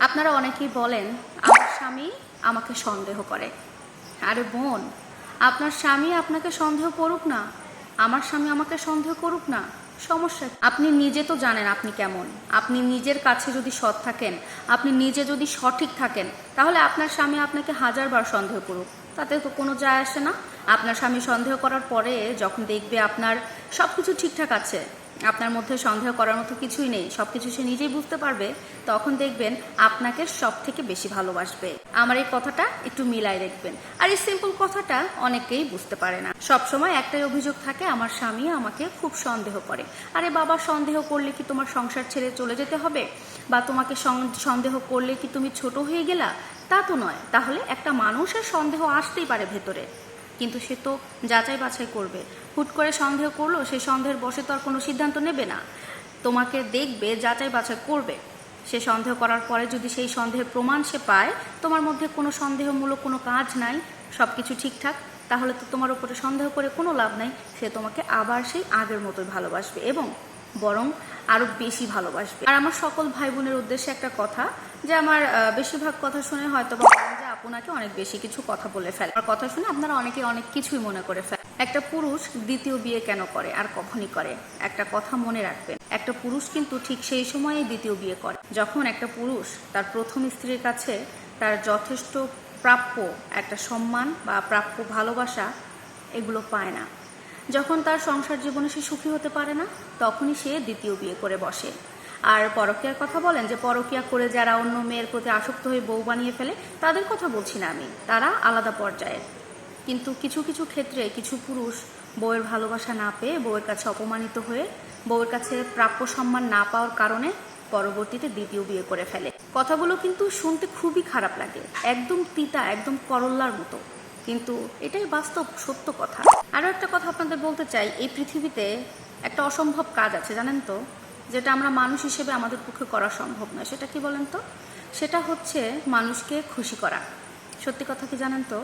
আপনারা অনেকেই বলেন, আমার স্বামী আমাকে সন্দেহ করে। আরে বোন, আপনার স্বামী আপনাকে সন্দেহ করুক না। আমার স্বামী আমাকে সন্দেহ করুক না। সমস্যা আপনি নিজে তো জানেন আপনি কেমন। আপনি নিজের কাছে যদি সৎ থাকেন, আপনি নিজে যদি সঠিক থাকেন, তাহলে আপনার স্বামী আপনাকে হাজারবার সন্দেহ করুক। তাতে তো কোনো যায় আসে না। আপনার স্বামী সন্দেহ করার পরে যখন দেখবে আপনার সব কিছু ঠিকঠাক আছে আপনার মধ্যে সন্দেহ করার মতো কিছুই নেই। সব কিছু সে নিজেই বুঝতে পারবে। তখন দেখবেন আপনাকে সব থেকে বেশি ভালোবাসবে। আমার এই কথাটা একটু মিলাই দেখবেন। আর এই সিম্পল কথাটা অনেকেই বুঝতে পারে না। সব সময় একটাই অভিযোগ থাকে, আমার স্বামী আমাকে খুব সন্দেহ করে। আরে বাবা, সন্দেহ করলে কি তোমার সংসার ছেড়ে চলে যেতে হবে? বা তোমাকে সন্দেহ করলে কি তুমি ছোট হয়ে গেলা? তা তো নয়। তাহলে একটা মানুষের সন্দেহ আসতেই পারে ভেতরে। কিন্তু সে তো যাচাই বাছাই করবে। হুট করে সন্দেহ করল সেই সন্দেহের বসে তো আর কোনো সিদ্ধান্ত নেবে না। তোমাকে দেখবে, যাচাই বাছাই করবে। সে সন্দেহ করার পরে যদি সেই সন্দেহের প্রমাণ সে পায়, তোমার মধ্যে কোনো সন্দেহমূলক কোনো কাজ নাই সব কিছু ঠিকঠাক, তাহলে তো তোমার উপরে সন্দেহ করে কোনো লাভ নাই। সে তোমাকে আবার সেই আগের মতোই ভালোবাসবে এবং বরং আরও বেশি ভালোবাসবে। আর আমার সকল ভাই বোনের উদ্দেশ্যে একটা কথা, যে আমার বেশিরভাগ কথা শুনে হয়তো বা আপনাকে অনেক বেশি কিছু কথা বলে ফেলে। আমার কথা শুনে আপনারা অনেকে অনেক কিছুই মনে করে ফেলে। একটা পুরুষ দ্বিতীয় বিয়ে কেন করে আর কখনই করে? একটা কথা মনে রাখবেন, একটা পুরুষ কিন্তু ঠিক সেই সময়ে দ্বিতীয় বিয়ে করে। যখন একটা পুরুষ তার প্রথম স্ত্রীর কাছে তার যথেষ্ট প্রাপ্য একটা সম্মান বা প্রাপ্য ভালোবাসা এগুলো পায় না। যখন তার সংসার জীবনে সে সুখী হতে পারে না, তখনই সে দ্বিতীয় বিয়ে করে বসে। আর পরকীয়ার কথা বলেন যে পরকীয়া করে যারা অন্য মেয়ের প্রতি আসক্ত হয়ে বউ বানিয়ে ফেলে, তাদের কথা বলছি না আমি। তারা আলাদা পর্যায়ের। কিন্তু কিছু কিছু ক্ষেত্রে কিছু পুরুষ বউয়ের ভালোবাসা না পেয়ে বউয়ের কাছে অপমানিত হয়ে বউয়ের কাছে প্রাপ্য সম্মান না পাওয়ার কারণে পরবর্তীতে দ্বিতীয় বিয়ে করে ফেলে। কথাগুলো কিন্তু শুনতে খুবই খারাপ লাগে। একদম তিতা, একদম করল্লার মতো। কিন্তু এটাই বাস্তব, সত্য কথা। আরও একটা কথা আপনাদের বলতে চাই। এই পৃথিবীতে একটা অসম্ভব কাজ আছে, জানেন তো? যেটা আমরা মানুষ হিসেবে আমাদের পক্ষে করা সম্ভব নয়। সেটা কি বলেন তো? সেটা হচ্ছে মানুষকে খুশি করা। সত্যি কথা কি জানেন তো?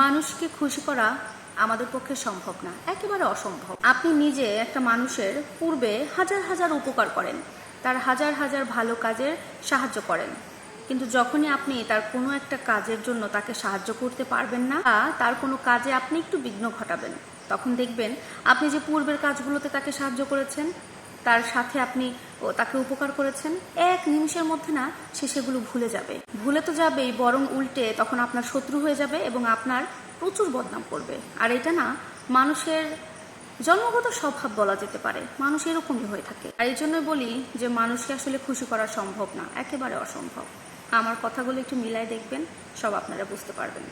মানুষকে খুশি করা আমাদের পক্ষে সম্ভব না, একেবারে অসম্ভব। আপনি নিজে একটা মানুষের পূর্বে হাজার হাজার উপকার করেন, তার হাজার হাজার ভালো কাজের সাহায্য করেন। কিন্তু যখনই আপনি তার কোনো একটা কাজের জন্য তাকে সাহায্য করতে পারবেন না, বা তার কোনো কাজে আপনি একটু বিঘ্ন ঘটাবেন, তখন দেখবেন আপনি যে পূর্বের কাজগুলোতে তাকে সাহায্য করেছেন তার সাথে আপনি তাকে উপকার করেছেন। এক নিমিষের মধ্যে না, সে সেগুলো ভুলে যাবে। ভুলে তো যাবেই, বরং উল্টে তখন আপনার শত্রু হয়ে যাবে এবং আপনার প্রচুর বদনাম করবে। আর এটা না, মানুষের জন্মগত স্বভাব বলা যেতে পারে। মানুষ এরকমই হয়ে থাকে। আর এই জন্য বলি যে, মানুষকে আসলে খুশি করা সম্ভব না। একেবারে অসম্ভব। আমার কথাগুলো একটু মিলাই দেখবেন, সব আপনারা বুঝতে পারবেন।